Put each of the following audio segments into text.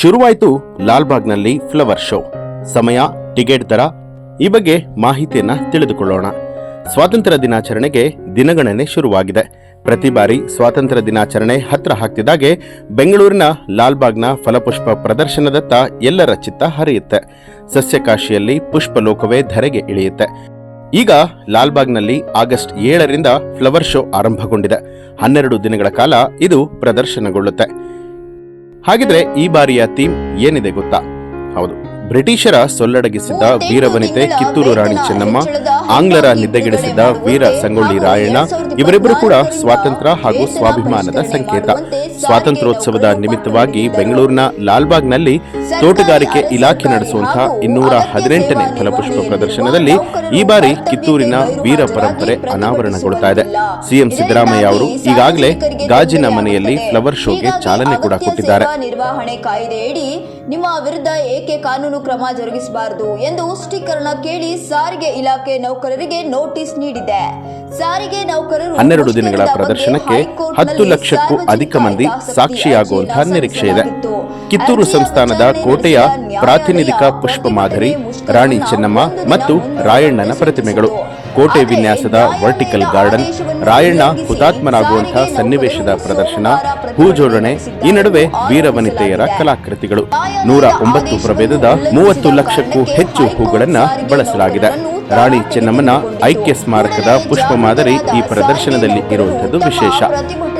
ಶುರುವಾಯಿತು ಲಾಲ್ಬಾಗ್ನಲ್ಲಿ flower show. ಸಮಯ, ಟಿಕೆಟ್ ದರ, ಈ ಬಗ್ಗೆ ಮಾಹಿತಿಯನ್ನ ತಿಳಿದುಕೊಳ್ಳೋಣ. ಸ್ವಾತಂತ್ರ್ಯ ದಿನಾಚರಣೆಗೆ ದಿನಗಣನೆ ಶುರುವಾಗಿದೆ. ಪ್ರತಿ ಬಾರಿ ಸ್ವಾತಂತ್ರ್ಯ ದಿನಾಚರಣೆ ಹತ್ರ ಹಾಕ್ತಿದ್ದಾಗೆ ಬೆಂಗಳೂರಿನ ಲಾಲ್ಬಾಗ್ನ ಫಲಪುಷ್ಪ ಪ್ರದರ್ಶನದತ್ತ ಎಲ್ಲರ ಚಿತ್ತ ಹರಿಯುತ್ತೆ. ಸಸ್ಯಕಾಶಿಯಲ್ಲಿ ಪುಷ್ಪಲೋಕವೇ ಧರೆಗೆ ಇಳಿಯುತ್ತೆ. ಈಗ ಲಾಲ್ಬಾಗ್ನಲ್ಲಿ ಆಗಸ್ಟ್ ಏಳರಿಂದ ಫ್ಲವರ್ ಶೋ ಆರಂಭಗೊಂಡಿದೆ. ಹನ್ನೆರಡು ದಿನಗಳ ಕಾಲ ಇದು ಪ್ರದರ್ಶನಗೊಳ್ಳುತ್ತೆ. ಹಾಗಿದ್ರೆ ಈ ಬಾರಿಯ ಥೀಮ್ ಏನಿದೆ ಗೊತ್ತಾ? ಹೌದು. ಬ್ರಿಟಿಷರ ಸೊಲ್ಲಡಗಿಸಿದ್ದ ವೀರವನಿತೆ ಕಿತ್ತೂರು ರಾಣಿ ಚೆನ್ನಮ್ಮ ಆಂಗ್ಲರ ನಿದ್ದೆಗೆಡಿಸಿದ್ದ ವೀರ ಸಂಗೊಳ್ಳಿ ರಾಯಣ್ಣ ಇವರಿಬ್ಬರು ಕೂಡ ಸ್ವಾತಂತ್ರ್ಯ ಹಾಗೂ ಸ್ವಾಭಿಮಾನದ ಸಂಕೇತ. ಸ್ವಾತಂತ್ರ್ಯೋತ್ಸವದ ನಿಮಿತ್ತವಾಗಿ ಬೆಂಗಳೂರಿನ ಲಾಲ್ಬಾಗ್ನಲ್ಲಿ ತೋಟಗಾರಿಕೆ ಇಲಾಖೆ ನಡೆಸುವಂತಹ ಇನ್ನೂರ ಹದಿನೆಂಟನೇ ಫಲಪುಷ್ಪ ಪ್ರದರ್ಶನದಲ್ಲಿ ಈ ಬಾರಿ ಕಿತ್ತೂರಿನ ವೀರ ಪರಂಪರೆ ಅನಾವರಣಗೊಳ್ತಾ ಇದೆ. ಸಿಎಂ ಸಿದ್ದರಾಮಯ್ಯ ಅವರು ಈಗಾಗಲೇ ಗಾಜಿನ ಮನೆಯಲ್ಲಿ ಫ್ಲವರ್ ಶೋಗೆ ಚಾಲನೆ ಕೂಡ ಕೊಟ್ಟಿದ್ದಾರೆ. ನಿರ್ವಹಣೆ ಕಾಯ್ದೆಯಡಿ ನಿಮ್ಮ ವಿರುದ್ಧ ಏಕೆ ಕಾನೂನು ಕ್ರಮ ಜರುಗಿಸಬಾರದು ಎಂದು ಸ್ಟಿಕರ್ನ ಕೇಳಿ ಸಾರಿಗೆ ಇಲಾಖೆ ನೌಕರರಿಗೆ ನೋಟಿಸ್ ನೀಡಿದೆ. ಸಾರಿಗೆ ನೌಕರರು ಹನ್ನೆರಡು ದಿನಗಳ ಪ್ರದರ್ಶನಕ್ಕೆ ಹತ್ತು ಲಕ್ಷಕ್ಕೂ ಅಧಿಕ ಮಂದಿ ಸಾಕ್ಷಿಯಾಗುವಂತಹ ನಿರೀಕ್ಷೆ ಇದೆ. ಕಿತ್ತೂರು ಸಂಸ್ಥಾನದ ಕೋಟೆಯ ಪ್ರಾತಿನಿಧಿಕ ಪುಷ್ಪ ಮಾದರಿ ರಾಣಿ ಚೆನ್ನಮ್ಮ ಮತ್ತು ರಾಯಣ್ಣನ ಪ್ರತಿಮೆಗಳು. ಕೋಟೆ ವಿನ್ಯಾಸದ ವರ್ಟಿಕಲ್ ಗಾರ್ಡನ್ ರಾಯಣ್ಣ ಹುತಾತ್ಮರಾಗುವಂತಹ ಸನ್ನಿವೇಶದ ಪ್ರದರ್ಶನ ಹೂ ಜೋಡಣೆ ಈ ನಡುವೆ ವೀರವನಿತೆಯರ ಕಲಾಕೃತಿಗಳು. ನೂರ ಒಂಬತ್ತು ಪ್ರಭೇದದ ಮೂವತ್ತು ಲಕ್ಷಕ್ಕೂ ಹೆಚ್ಚು ಹೂಗಳನ್ನು ಬಳಸಲಾಗಿದೆ. ರಾಣಿ ಚೆನ್ನಮ್ಮನ ಐಕ್ಯ ಸ್ಮಾರಕದ ಪುಷ್ಪ ಮಾದರಿ ಈ ಪ್ರದರ್ಶನದಲ್ಲಿ ಇರುವಂತದ್ದು ವಿಶೇಷ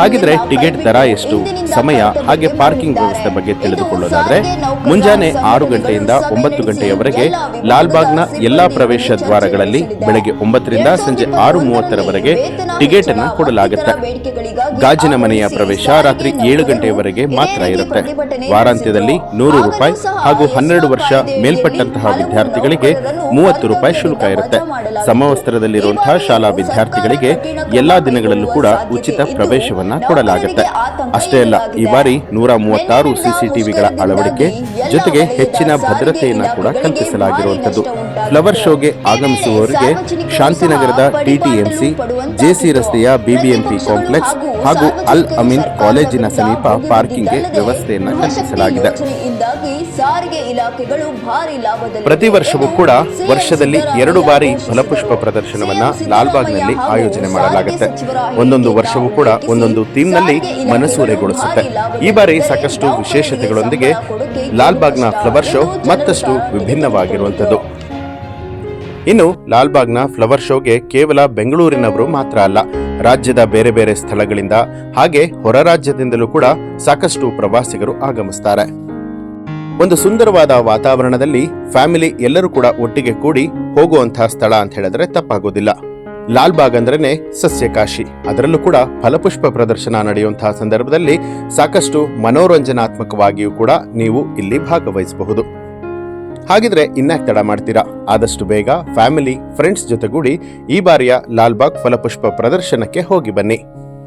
ಹಾಗಿದ್ರೆ ಟಿಕೆಟ್ ದರ ಎಷ್ಟು, ಸಮಯ, ಹಾಗೆ ಪಾರ್ಕಿಂಗ್ ವ್ಯವಸ್ಥೆ ಬಗ್ಗೆ ತಿಳಿದುಕೊಳ್ಳೋದಾದ್ರೆ, ಮುಂಜಾನೆ ಆರು ಗಂಟೆಯಿಂದ ಒಂಬತ್ತು ಗಂಟೆಯವರೆಗೆ ಲಾಲ್ಬಾಗ್ನ ಎಲ್ಲಾ ಪ್ರವೇಶ ದ್ವಾರಗಳಲ್ಲಿ. ಬೆಳಗ್ಗೆ ಒಂಬತ್ತರಿಂದ ಸಂಜೆ ಆರು ಮೂವತ್ತರವರೆಗೆ ಟಿಕೆಟ್ ಅನ್ನು ಕೊಡಲಾಗುತ್ತೆ ಗಾಜಿನ ಮನೆಯ ಪ್ರವೇಶ ರಾತ್ರಿ ಏಳು ಗಂಟೆಯವರೆಗೆ ಮಾತ್ರ ರೀತಿ ಇರುತ್ತೆ ವಾರಾಂತ್ಯದಲ್ಲಿ. ನೂರು ರೂಪಾಯಿ ಹಾಗೂ ಹನ್ನೆರಡು ವರ್ಷ ಮೇಲ್ಪಟ್ಟಂತಹ ವಿದ್ಯಾರ್ಥಿಗಳಿಗೆ ಮೂವತ್ತು ರೂಪಾಯಿ ಶುಲ್ಕ ಇರುತ್ತೆ. ಸಮವಸ್ತ್ರದಲ್ಲಿರುವಂತಹ ಶಾಲಾ ವಿದ್ಯಾರ್ಥಿಗಳಿಗೆ ಎಲ್ಲಾ ದಿನಗಳಲ್ಲೂ ಕೂಡ ಉಚಿತ ಪ್ರವೇಶವನ್ನ ಕೊಡಲಾಗುತ್ತೆ. ಅಷ್ಟೇ ಅಲ್ಲ ಈ ಬಾರಿ ನೂರ ಮೂವತ್ತಾರು ಸಿಸಿಟಿವಿಗಳ ಅಳವಡಿಕೆ ಜೊತೆಗೆ ಹೆಚ್ಚಿನ ಭದ್ರತೆಯನ್ನ ಕೂಡ ಕಲ್ಪಿಸಲಾಗಿರುವಂತದ್ದು. ಫ್ಲವರ್ ಶೋಗೆ ಆಗಮಿಸುವವರಿಗೆ ಶಾಂತಿನಗರದ ಟಿಟಿಎಂಸಿ ಜೆಸಿ ರಸ್ತೆಯ ಬಿಬಿಎಂಪಿ ಕಾಂಪ್ಲೆಕ್ಸ್ ಹಾಗೂ ಅಲ್ ಅಮೀನ್ ಕಾಲೇಜಿನ ಸಮೀಪ ಪಾರ್ಕಿಂಗ್ಗೆ ವ್ಯವಸ್ಥೆಯನ್ನು ಕಲ್ಪಿಸಲಾಗಿದೆ. ಸಾರಿಗೆ ಇಲಾಖೆಗಳು ಭಾರಿ ಲಾಭದಲ್ಲಿ ಪ್ರತಿ ವರ್ಷವೂ ಕೂಡ ವರ್ಷದಲ್ಲಿ ಎರಡು ಬಾರಿ ಫಲಪುಷ್ಪ ಪ್ರದರ್ಶನವನ್ನ ಲಾಲ್ಬಾಗ್ನಲ್ಲಿ ಆಯೋಜನೆ ಮಾಡಲಾಗುತ್ತೆ. ಒಂದೊಂದು ವರ್ಷವೂ ಕೂಡ ಒಂದೊಂದು ಥೀಮ್ನಲ್ಲಿ ಮನಸೂರೆಗೊಳಿಸುತ್ತೆ. ಈ ಬಾರಿ ಸಾಕಷ್ಟು ವಿಶೇಷತೆಗಳೊಂದಿಗೆ ಲಾಲ್ಬಾಗ್ನ ಫ್ಲವರ್ ಶೋ ಮತ್ತಷ್ಟು ವಿಭಿನ್ನವಾಗಿರುವಂಥದ್ದು. ಇನ್ನು ಲಾಲ್ಬಾಗ್ನ ಫ್ಲವರ್ ಶೋಗೆ ಕೇವಲ ಬೆಂಗಳೂರಿನವರು ಮಾತ್ರ ಅಲ್ಲ ರಾಜ್ಯದ ಬೇರೆ ಬೇರೆ ಸ್ಥಳಗಳಿಂದ ಹಾಗೆ ಹೊರ ರಾಜ್ಯದಿಂದಲೂ ಕೂಡ ಸಾಕಷ್ಟು ಪ್ರವಾಸಿಗರು ಆಗಮಿಸ್ತಾರೆ. ಒಂದು ಸುಂದರವಾದ ವಾತಾವರಣದಲ್ಲಿ ಫ್ಯಾಮಿಲಿ ಎಲ್ಲರೂ ಕೂಡ ಒಟ್ಟಿಗೆ ಕೂಡಿ ಹೋಗುವಂತಹ ಸ್ಥಳ ಅಂತ ಹೇಳಿದ್ರೆ ತಪ್ಪಾಗೋದಿಲ್ಲ. ಲಾಲ್ಬಾಗ್ ಅಂದ್ರೇನೆ ಸಸ್ಯಕಾಶಿ. ಅದರಲ್ಲೂ ಕೂಡ ಫಲಪುಷ್ಪ ಪ್ರದರ್ಶನ ನಡೆಯುವಂತಹ ಸಂದರ್ಭದಲ್ಲಿ ಸಾಕಷ್ಟು ಮನೋರಂಜನಾತ್ಮಕವಾಗಿಯೂ ಕೂಡ ನೀವು ಇಲ್ಲಿ ಭಾಗವಹಿಸಬಹುದು. ಹಾಗಿದ್ರೆ ಇನ್ಯಾಕ್ ತಡ ಮಾಡ್ತೀರಾ? ಆದಷ್ಟು ಬೇಗ ಫ್ಯಾಮಿಲಿ, ಫ್ರೆಂಡ್ಸ್ ಜೊತೆಗೂಡಿ ಈ ಬಾರಿಯ ಲಾಲ್ಬಾಗ್ ಫಲಪುಷ್ಪ ಪ್ರದರ್ಶನಕ್ಕೆ ಹೋಗಿ ಬನ್ನಿ.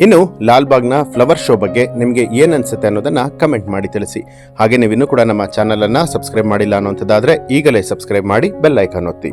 ಇನ್ನು ಲಾಲ್ಬಾಗ್ನ ಫ್ಲವರ್ ಶೋ ಬಗ್ಗೆ ನಿಮಗೆ ಏನ್ ಅನ್ಸುತ್ತೆ ಅನ್ನೋದನ್ನ ಕಮೆಂಟ್ ಮಾಡಿ ತಿಳಿಸಿ. ಹಾಗೆ ನೀವು ಇನ್ನೂ ಕೂಡ ನಮ್ಮ ಚಾನೆಲ್ ಅನ್ನ ಸಬ್ಸ್ಕ್ರೈಬ್ ಮಾಡಿಲ್ಲ ಅನ್ನೋಂಥದ್ದಾದರೆ ಈಗಲೇ ಸಬ್ಸ್ಕ್ರೈಬ್ ಮಾಡಿ ಬೆಲ್ ಐಕಾನ್ ಒತ್ತಿ.